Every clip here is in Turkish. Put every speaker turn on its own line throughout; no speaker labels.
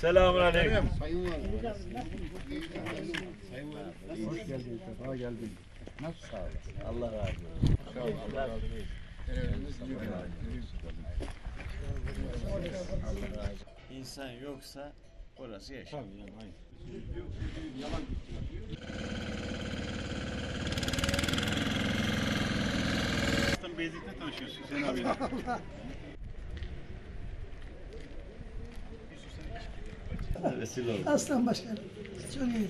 Selamun aleyküm.
Hoş geldin, sefa geldin. Nasıl sağ ol?
Allah razı olsun. İnsan yoksa orası yaşam.
Beylik'te tanışıyorsun Hüseyin abiyle.
Vesile oldu.
Aslan Başkanım. Çok iyi.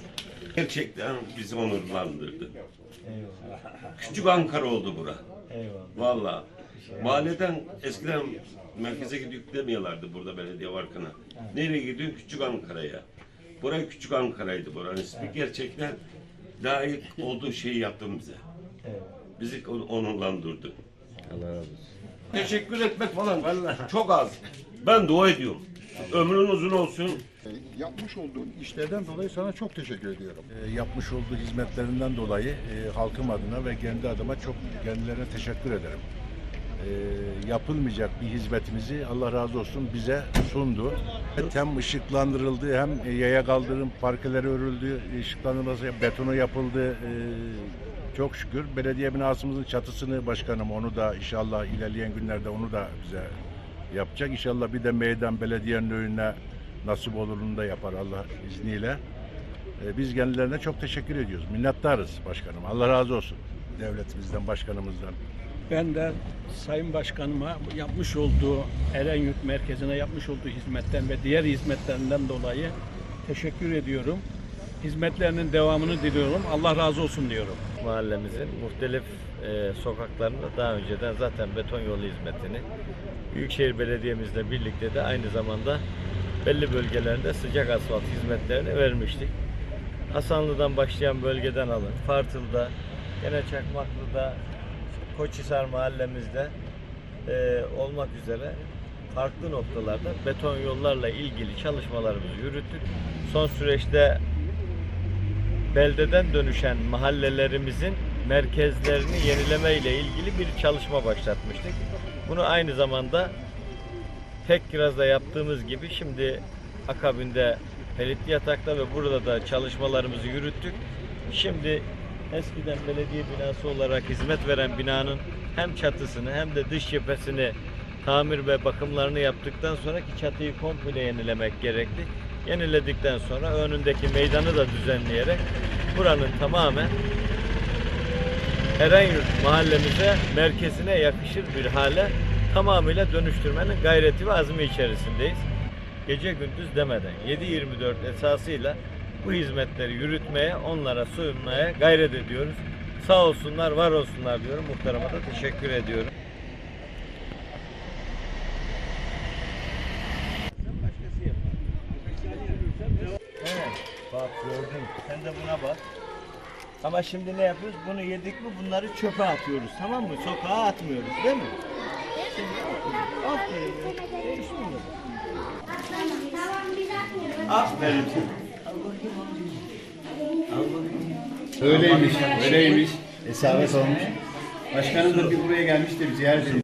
Gerçekten bizi onurlandırdı.
Eyvallah.
Küçük Ankara oldu bura.
Eyvallah.
Vallahi. Mahalleden eskiden merkeze gidip demiyorlardı burada belediye varkana. Nereye gidiyor? Küçük Ankara'ya. Buraya Küçük Ankara'ydı buranın ismi. Gerçekten layık olduğu şeyi yaptın bize.
Eyvallah.
Bizi on- onurlandırdı.
Allah razı olsun.
Teşekkür etmek falan çok az. Ben dua ediyorum. Ömrün uzun olsun.
Yapmış olduğun işlerden dolayı sana çok teşekkür ediyorum. yapmış olduğu hizmetlerinden dolayı e, halkım adına ve kendi adıma çok kendilerine teşekkür ederim. E, yapılmayacak bir hizmetimizi Allah razı olsun bize sundu. Hem ışıklandırıldı hem e, yaya kaldırım parkeleri örüldü, ışıklandırması, betonu yapıldı. E, çok şükür belediye binasımızın çatısını başkanım onu da inşallah ilerleyen günlerde onu da bize yapacak. İnşallah bir de meydan belediyenin önüne nasip olurunu da yapar Allah izniyle. Ee, Biz kendilerine çok teşekkür ediyoruz. Minnettarız başkanım. Allah razı olsun. Devletimizden, başkanımızdan.
Ben de Sayın Başkanıma yapmış olduğu Erenyurt Merkezi'ne yapmış olduğu hizmetten ve diğer hizmetlerinden dolayı teşekkür ediyorum. Hizmetlerinin devamını diliyorum. Allah razı olsun diyorum.
Mahallemizin muhtelif e, sokaklarında daha önceden zaten beton yolu hizmetini Büyükşehir Belediye'mizle birlikte de aynı zamanda belli bölgelerinde sıcak asfalt hizmetlerini vermiştik. Hasanlı'dan başlayan bölgeden alın, Fartıl'da, gene Çakmaklı'da, Koçhisar mahallemizde e, olmak üzere farklı noktalarda beton yollarla ilgili çalışmalarımızı yürüttük. Son süreçte beldeden dönüşen mahallelerimizin merkezlerini yenileme ile ilgili bir çalışma başlatmıştık. Bunu aynı zamanda Tekkiraz'da yaptığımız gibi şimdi akabinde Pelitli Yatak'ta ve burada da çalışmalarımızı yürüttük. Şimdi eskiden belediye binası olarak hizmet veren binanın hem çatısını hem de dış cephesini tamir ve bakımlarını yaptıktan sonra ki çatıyı komple yenilemek gerekti. Yeniledikten sonra önündeki meydanı da düzenleyerek buranın tamamen Erenyurt mahallemize merkezine yakışır bir hale tamamıyla dönüştürmenin gayreti ve azmi içerisindeyiz. Gece gündüz demeden 7-24 esasıyla bu hizmetleri yürütmeye, onlara sunmaya gayret ediyoruz. Sağ olsunlar, var olsunlar diyorum. Muhtarıma da teşekkür ediyorum. Evet, bak gördün. Sen de buna bak. Ama şimdi ne yapıyoruz? Bunu yedik mi bunları çöpe atıyoruz. Tamam mı? Sokağa atmıyoruz değil mi? Aferin. Aferin.
Öyleymiş, öyleymiş. Esaret olmuş. Başkanım da bir buraya gelmiş de bir ziyaret edin.